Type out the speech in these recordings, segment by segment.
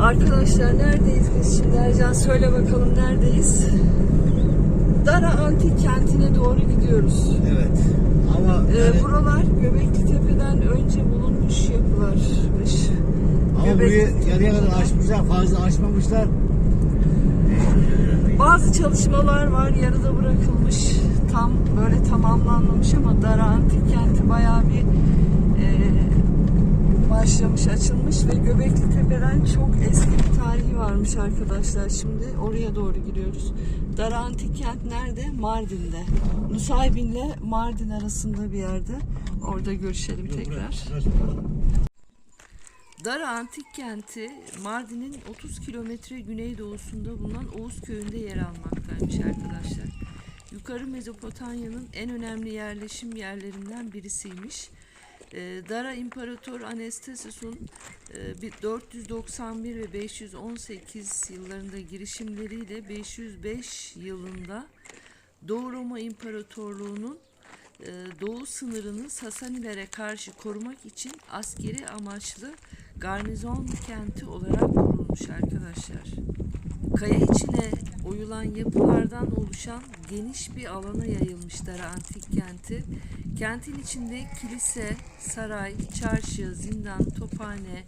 Arkadaşlar neredeyiz biz şimdi Ercan söyle bakalım neredeyiz? Dara Antik Kenti'ne doğru gidiyoruz. Evet. Ama Ee, yani- buralar Göbekli Tepe'den önce bulunmuş yapılarmış. ama Göbekli burayı yarıya kadar açmışlar, fazla açmamışlar. Bazı çalışmalar var yarıda bırakılmış. Tam böyle tamamlanmamış ama Dara Antik Kenti bayağı bir başlamış, açılmış ve Göbekli Tepe'den çok eski bir tarihi varmış arkadaşlar. Şimdi oraya doğru gidiyoruz. Dara Antik Kent nerede? Mardin'de. Nusaybin'le Mardin arasında bir yerde. Orada görüşelim tekrar. Dara Antik Kenti Mardin'in 30 kilometre güneydoğusunda bulunan Oğuz köyünde yer almaktaymış arkadaşlar. Yukarı Mezopotamya'nın en önemli yerleşim yerlerinden birisiymiş. Ee, Dara İmparator Anastasius'un e, bir 491 ve 518 yıllarında girişimleriyle 505 yılında Doğu Roma İmparatorluğu'nun e, doğu sınırını Sasanilere karşı korumak için askeri amaçlı garnizon kenti olarak kurulmuş arkadaşlar. Kaya içine oyulan yapılardan oluşan geniş bir alana yayılmış Antik Kenti. Kentin içinde kilise, saray, çarşı, zindan, tophane,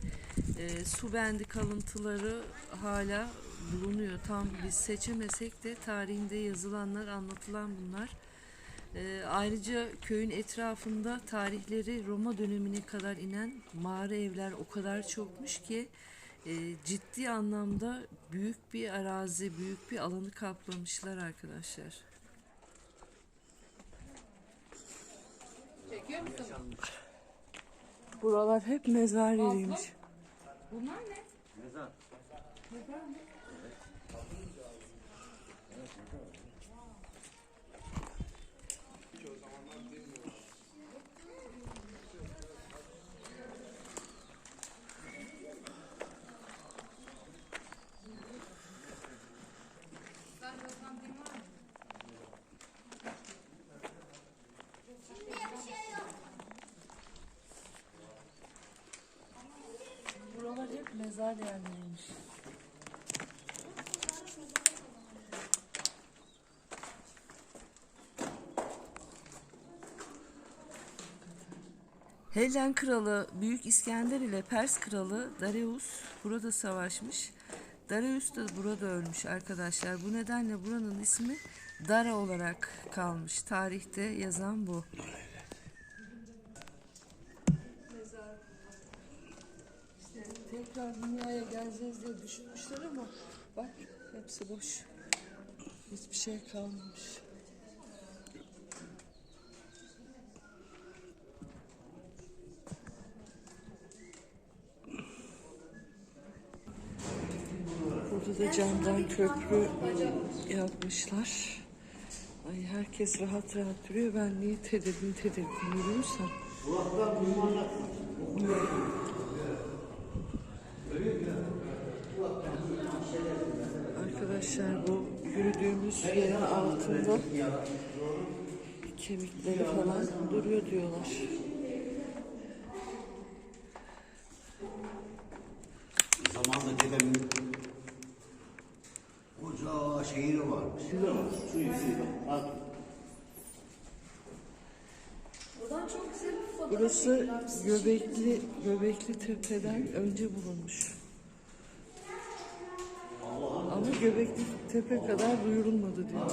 e, su bendi kalıntıları hala bulunuyor. Tam biz seçemesek de tarihinde yazılanlar, anlatılan bunlar. Ee, ayrıca köyün etrafında tarihleri Roma dönemine kadar inen mağara evler o kadar çokmuş ki e, ciddi anlamda büyük bir arazi, büyük bir alanı kaplamışlar arkadaşlar. Buralar hep mezar yeriymiş. Buralar hep mezar yerleriymiş. Hellen kralı Büyük İskender ile Pers kralı Darius burada savaşmış. Darius da burada ölmüş arkadaşlar. Bu nedenle buranın ismi Dara olarak kalmış. Tarihte yazan bu. Tekrar dünyaya geleceğiz diye düşünmüşler ama bak hepsi boş. Hiçbir şey kalmamış. Burada da camdan köprü yapmışlar. Ay herkes rahat rahat duruyor. Ben niye tedirgin tedirgin yürüyorsam. Arkadaşlar bu yürüdüğümüz yerin altında kemikleri falan duruyor diyorlar. Zamanında dedemin koca şehri varmış. Burası Göbekli Göbekli Tepe'den önce bulunmuş. Ama Göbekli Tepe kadar duyurulmadı diyorlar.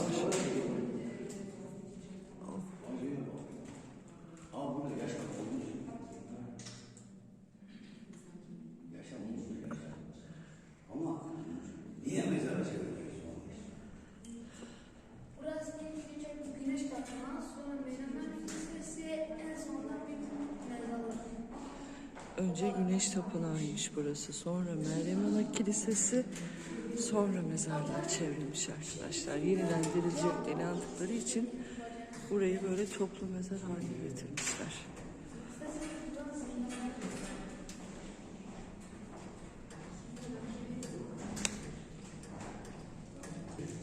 Önce Güneş Tapınağı'ymış burası. Sonra Meryem Ana Kilisesi. Sonra mezarlar çevrilmiş arkadaşlar. Yeniden dirilecek inandıkları için burayı böyle toplu mezar haline getirmişler.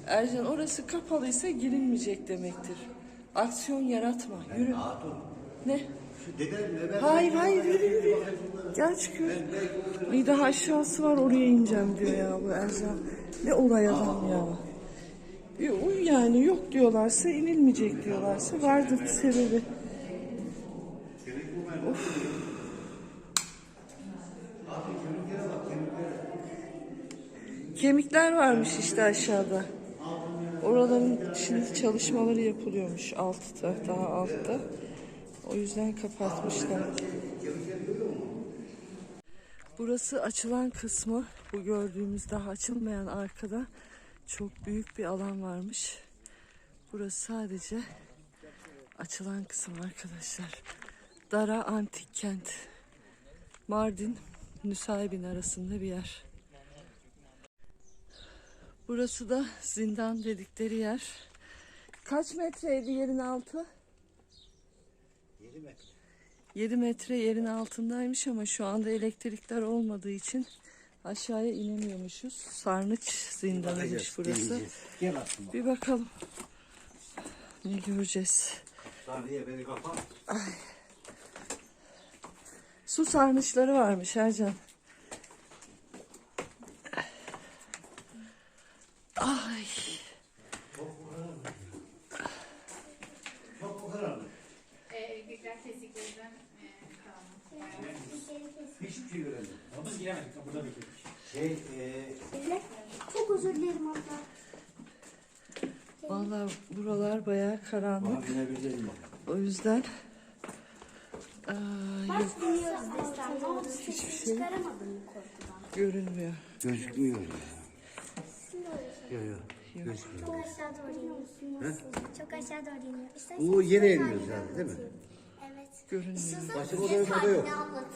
Ercan orası kapalıysa girilmeyecek demektir. Aksiyon yaratma. Yürü. Ne? Hayır hayır yürü yürü. Gel çıkıyor. Bir daha aşağısı var oraya ineceğim diyor ya bu Ercan. Ne olay adam ya. Uy yani yok diyorlarsa inilmeyecek diyorlarsa vardır bir sebebi. Of. Kemikler varmış işte aşağıda. Oraların şimdi çalışmaları yapılıyormuş altta, daha altta. O yüzden kapatmışlar. Burası açılan kısmı. Bu gördüğümüz daha açılmayan arkada çok büyük bir alan varmış. Burası sadece açılan kısım arkadaşlar. Dara Antik Kent. Mardin, Nusaybin arasında bir yer. Burası da zindan dedikleri yer. Kaç metreydi yerin altı? 7 metre. 7 metre yerin altındaymış ama şu anda elektrikler olmadığı için aşağıya inemiyormuşuz. Sarnıç zindanıymış burası. deneyeceğiz. Gel aslında. Bir bakalım. Ne göreceğiz? Sahneye beni kapat. Su sarnıçları varmış Ercan. Ay. Çok bu kadar mı? Ee, Gökler kesiklerinden e, kalma. Hiçbir şey göremedim. Biz giremedik, burada bekledik. Şey, e, Çok özür dilerim abla. Vallahi buralar bayağı karanlık. bana binebilirim bak. O yüzden aa, yok Biliyoruz hiçbir şey. bu korkudan. görünmüyor. Gözükmüyor ya. Yok yok. Yok. Gözükmüyor. Çok aşağı doğru iniyorsun. Çok aşağı doğru iniyor. İstersen O yere halini yani değil mi? Evet. Görünmüyor. Başka odada da yok. Ne anlatayım?